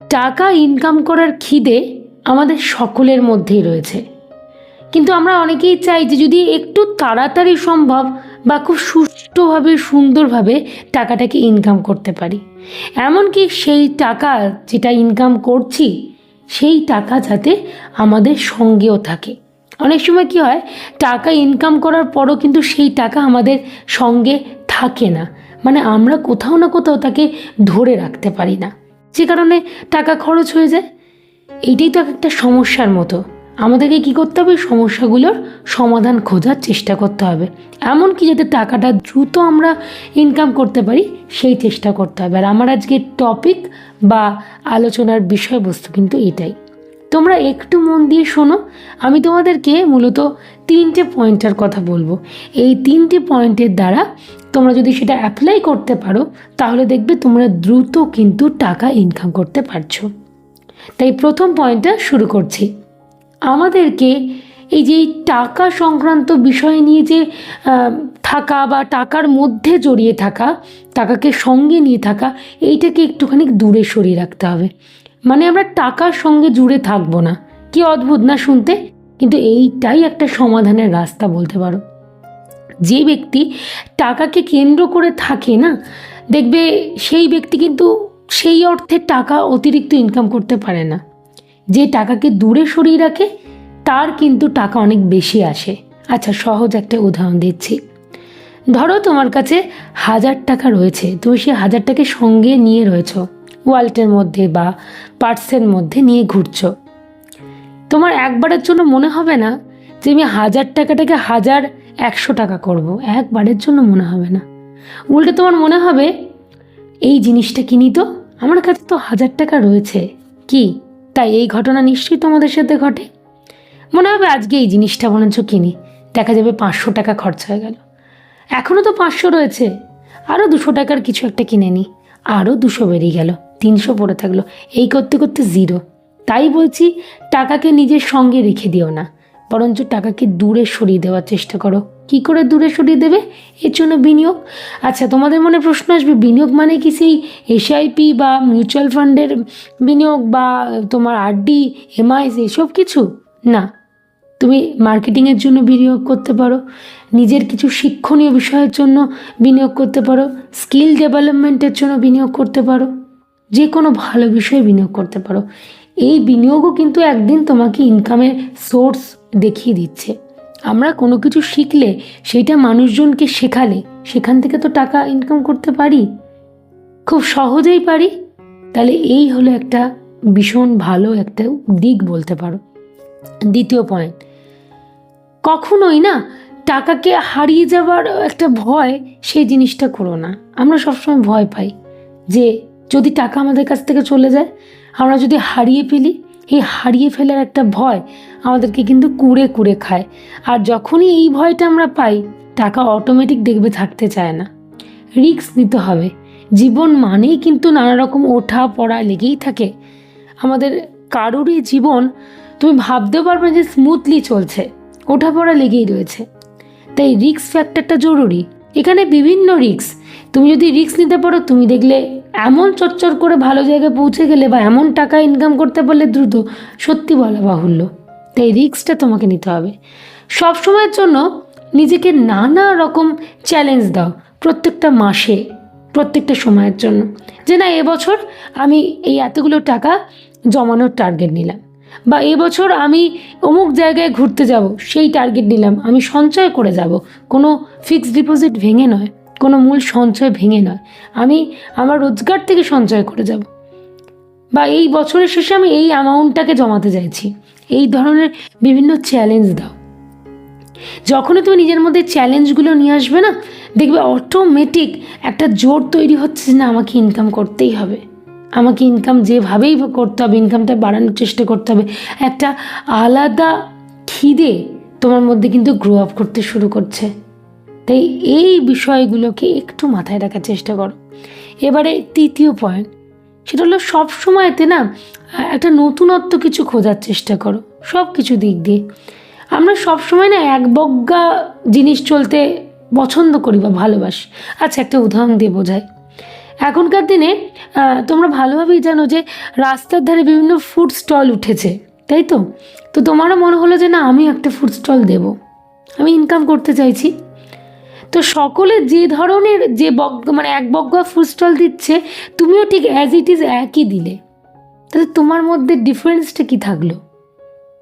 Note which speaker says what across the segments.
Speaker 1: টাকা ইনকাম করার খিদে আমাদের সকলের মধ্যেই রয়েছে। কিন্তু আমরা অনেকেই চাই যে যদি একটু তাড়াতাড়ি সম্ভব বা খুব সুষ্ঠুভাবে, সুন্দরভাবে টাকাটাকে ইনকাম করতে পারি। এমনকি সেই টাকা যেটা ইনকাম করছি, সেই টাকা যাতে আমাদের সঙ্গেও থাকে। অনেক সময় কি হয়, টাকা ইনকাম করার পরও কিন্তু সেই টাকা আমাদের সঙ্গে থাকে না। মানে আমরা কোথাও না কোথাও তাকে ধরে রাখতে পারি না। যে কারণে টাকা খরচ হয়ে যায়, এটাই তো একটা সমস্যার মতো। আমাদেরকে কি করতে হবে? সমস্যাগুলোর সমাধান খোঁজার চেষ্টা করতে হবে। এমনকি যাতে টাকাটা দ্রুত আমরা ইনকাম করতে পারি, সেই চেষ্টা করতে হবে। আর আমার আজকে টপিক বা আলোচনার বিষয়বস্তু কিন্তু এটাই। তোমরা একটু মন দিয়ে শোনো, আমি তোমাদেরকে মূলত তিনটে পয়েন্টের কথা বলব। এই তিনটে পয়েন্টের দ্বারা তোমরা যদি সেটা অ্যাপ্লাই করতে পারো, তাহলে দেখবে তোমরা দ্রুত কিন্তু টাকা ইনকাম করতে পারছ। তাই প্রথম পয়েন্টটা শুরু করছি। আমাদেরকে এই যে টাকা সংক্রান্ত বিষয় নিয়ে যে থাকা বা টাকার মধ্যে জড়িয়ে থাকা, টাকাকে সঙ্গে নিয়ে থাকা, এইটাকে একটুখানি দূরে সরিয়ে রাখতে হবে। মানে আমরা টাকার সঙ্গে জুড়ে থাকব না। কি অদ্ভুত না শুনতে? কিন্তু এইটাই একটা সমাধানের রাস্তা বলতে পারো। যে ব্যক্তি টাকাকে কেন্দ্র করে থাকে না, দেখবে সেই ব্যক্তি কিন্তু সেই অর্থে টাকা অতিরিক্ত ইনকাম করতে পারে না। যে টাকাকে দূরে সরিয়ে রাখে, তার কিন্তু টাকা অনেক বেশি আসে। আচ্ছা সহজ একটা উদাহরণ দিচ্ছি। ধরো তোমার কাছে হাজার টাকা রয়েছে, তুমি সেই হাজার টাকা সঙ্গে নিয়ে রয়েছো। ওয়ালেটের মধ্যে বা পার্সের মধ্যে নিয়ে ঘুরছো। তোমার একবারের জন্য মনে হবে না যে আমি হাজার টাকাটাকে হাজার একশো টাকা করব। একবারের জন্য মনে হবে না। উল্টে তোমার মনে হবে, এই জিনিসটা কিনি তো? আমার কাছে তো হাজার টাকা রয়েছে। কি? তাই এই ঘটনা নিশ্চয়ই তোমাদের সাথে ঘটে? মনে হবে আজকে এই জিনিসটা বরঞ্চ কিনি। দেখা যাবে পাঁচশো টাকা খরচা হয়ে গেল। এখনও তো পাঁচশো রয়েছে। আরও দুশো টাকার কিছু একটা কিনে নিই আরও দুশো বেরিয়ে গেল। তিনশো পড়ে থাকল। এই করতে করতে জিরো তাই বলছি, টাকাকে নিজের সঙ্গে রেখে দিও না। বরঞ্চ টাকাকে দূরে সরিয়ে দেওয়ার চেষ্টা করো। কি করে দূরে সরিয়ে দেবে? এর জন্য বিনিয়োগ। আচ্ছা তোমাদের মনে প্রশ্ন আসবে, বিনিয়োগ মানে কি সেই এসআইপি বা মিউচুয়াল ফান্ডের বিনিয়োগ বা তোমার আরডি এমআইস এসব কিছু? না। তুমি মার্কেটিংয়ের জন্য বিনিয়োগ করতে পারো। নিজের কিছু শিক্ষণীয় বিষয়ের জন্য বিনিয়োগ করতে পারো। স্কিল ডেভেলপমেন্টের জন্য বিনিয়োগ করতে পারো। যে কোনো ভালো বিষয়ে বিনিয়োগ করতে পারো। এই বিনিয়োগও কিন্তু একদিন তোমাকে ইনকামের সোর্স দেখিয়ে দিচ্ছে। আমরা কোনো কিছু শিখলে সেইটা মানুষজনকে শেখালে সেখান থেকে তো টাকা ইনকাম করতে পারি। খুব সহজেই পারি। তাহলে এই হলো একটা ভীষণ ভালো একটা দিক বলতে পারো। দ্বিতীয় পয়েন্ট কখনোই না টাকাকে হারিয়ে যাওয়ার একটা ভয় সেই জিনিসটা করো না। আমরা সবসময় ভয় পাই যে যদি টাকা আমাদের কাছ থেকে চলে যায়, আমরা যদি হারিয়ে ফেলি, এই হারিয়ে ফেলার একটা ভয় আমাদেরকে কিন্তু কুড়ে কুড়ে খায়। আর যখনই এই ভয়টা আমরা পাই, টাকা অটোমেটিক দেখবে থাকতে চায় না। রিক্স নিতে হবে। জীবন মানেই কিন্তু নানা রকম ওঠা, পড়া লেগেই থাকে। আমাদের কারোরই জীবন, তুমি ভাবতেও পারবে যে স্মুথলি চলছে, ওঠা, পড়া লেগেই রয়েছে। তাই রিক্স ফ্যাক্টরটা জরুরি। এখানে বিভিন্ন রিস্ক তুমি যদি রিক্স নিতে পারো, তুমি দেখলে এমন চচ্চর করে ভালো জায়গায় পৌঁছে গেলে বা এমন টাকা ইনকাম করতে পারলে দ্রুত, সত্যি বলা বাহুল্য। তাই রিস্কটা তোমাকে নিতে হবে। সব সময়ের জন্য নিজেকে নানা রকম চ্যালেঞ্জ দাও প্রত্যেকটা মাসে, প্রত্যেকটা সময়ের জন্য। যে না, এবছর আমি এই এতগুলো টাকা জমানোর টার্গেট নিলাম বা এবছর আমি অমুক জায়গায় ঘুরতে যাব, সেই টার্গেট নিলাম, আমি সঞ্চয় করে যাব। কোনো ফিক্সড ডিপোজিট ভেঙে নয়। কোনো মূল সঞ্চয় ভেঙে নয়। আমি আমার রোজগার থেকে সঞ্চয় করে যাব। বা এই বছরের শেষে আমি এই অ্যামাউন্টটাকে জমাতে চাইছি। এই ধরনের বিভিন্ন চ্যালেঞ্জ দাও। যখনই তুমি নিজের মধ্যে চ্যালেঞ্জগুলো নিয়ে আসবে না, দেখবে অটোমেটিক একটা জোর তৈরি হচ্ছে না, আমাকে ইনকাম করতেই হবে। আমাকে ইনকাম যেভাবেই করতে হবে ইনকামটা বাড়ানোর চেষ্টা করতে হবে। একটা আলাদা খিদে তোমার মধ্যে কিন্তু গ্রো আপ করতে শুরু করছে। তাই এই বিষয়গুলোকে একটু মাথায় রাখার চেষ্টা করো। এবারে তৃতীয় পয়েন্ট সেটা হলো সব সময়তে না, একটা নতুনত্ব কিছু খোঁজার চেষ্টা করো সব কিছু দিক দিয়ে। আমরা সব সময় না এক বজ্ঞা জিনিস চলতে পছন্দ করি বা ভালোবাসি। আচ্ছা একটা উদাহরণ দিয়ে বোঝাই। এখনকার দিনে তোমরা ভালোভাবেই জানো যে রাস্তার ধারে বিভিন্ন ফুড স্টল উঠেছে, তাই তো? তো তোমারও মনে হলো যে না আমি একটা ফুড স্টল দেব। আমি ইনকাম করতে চাইছি। তো সকলে যে ধরনের যে বগ মানে এক বগ্গা ফুড স্টল দিচ্ছে, তুমিও ঠিক অ্যাজ ইট ইজ একই দিলে। তাহলে তোমার মধ্যে ডিফারেন্সটা কি থাকল?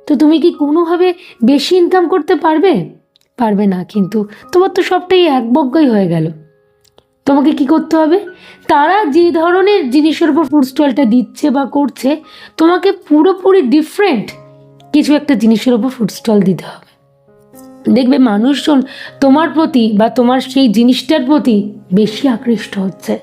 Speaker 1: তো তুমি কি কোনোভাবে বেশি ইনকাম করতে পারবে? পারবে না, কিন্তু তোমার তো সবটাই এক বগ্গাই হয়ে গেল। তোমাকে কি করতে হবে? তারা যে ধরনের জিনিসের উপর ফুড স্টলটা দিচ্ছে বা করছে, তোমাকে পুরোপুরি ডিফারেন্ট কিছু একটা জিনিসের উপর ফুড স্টল দিতে হবে। দেখবে মানুষজন তোমার প্রতি বা তোমার সেই জিনিসটার প্রতি বেশি আকৃষ্ট হচ্ছে।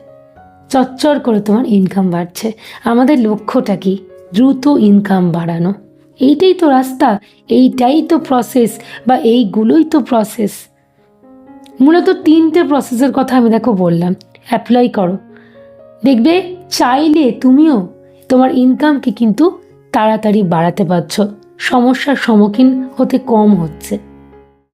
Speaker 1: চচ্চর করে তোমার ইনকাম বাড়ছে। আমাদের লক্ষ্যটা কি? দ্রুত ইনকাম বাড়ানো। এইটাই তো রাস্তা, এইটাই তো প্রসেস বা এইগুলোই তো প্রসেস মূলত তিনটে প্রসেসের কথা আমি দেখো বললাম। অ্যাপ্লাই করো। দেখবে চাইলে তুমিও তোমার ইনকামকে কিন্তু তাড়াতাড়ি বাড়াতে পারছ। সমস্যার সম্মুখীন হতে কম হচ্ছে।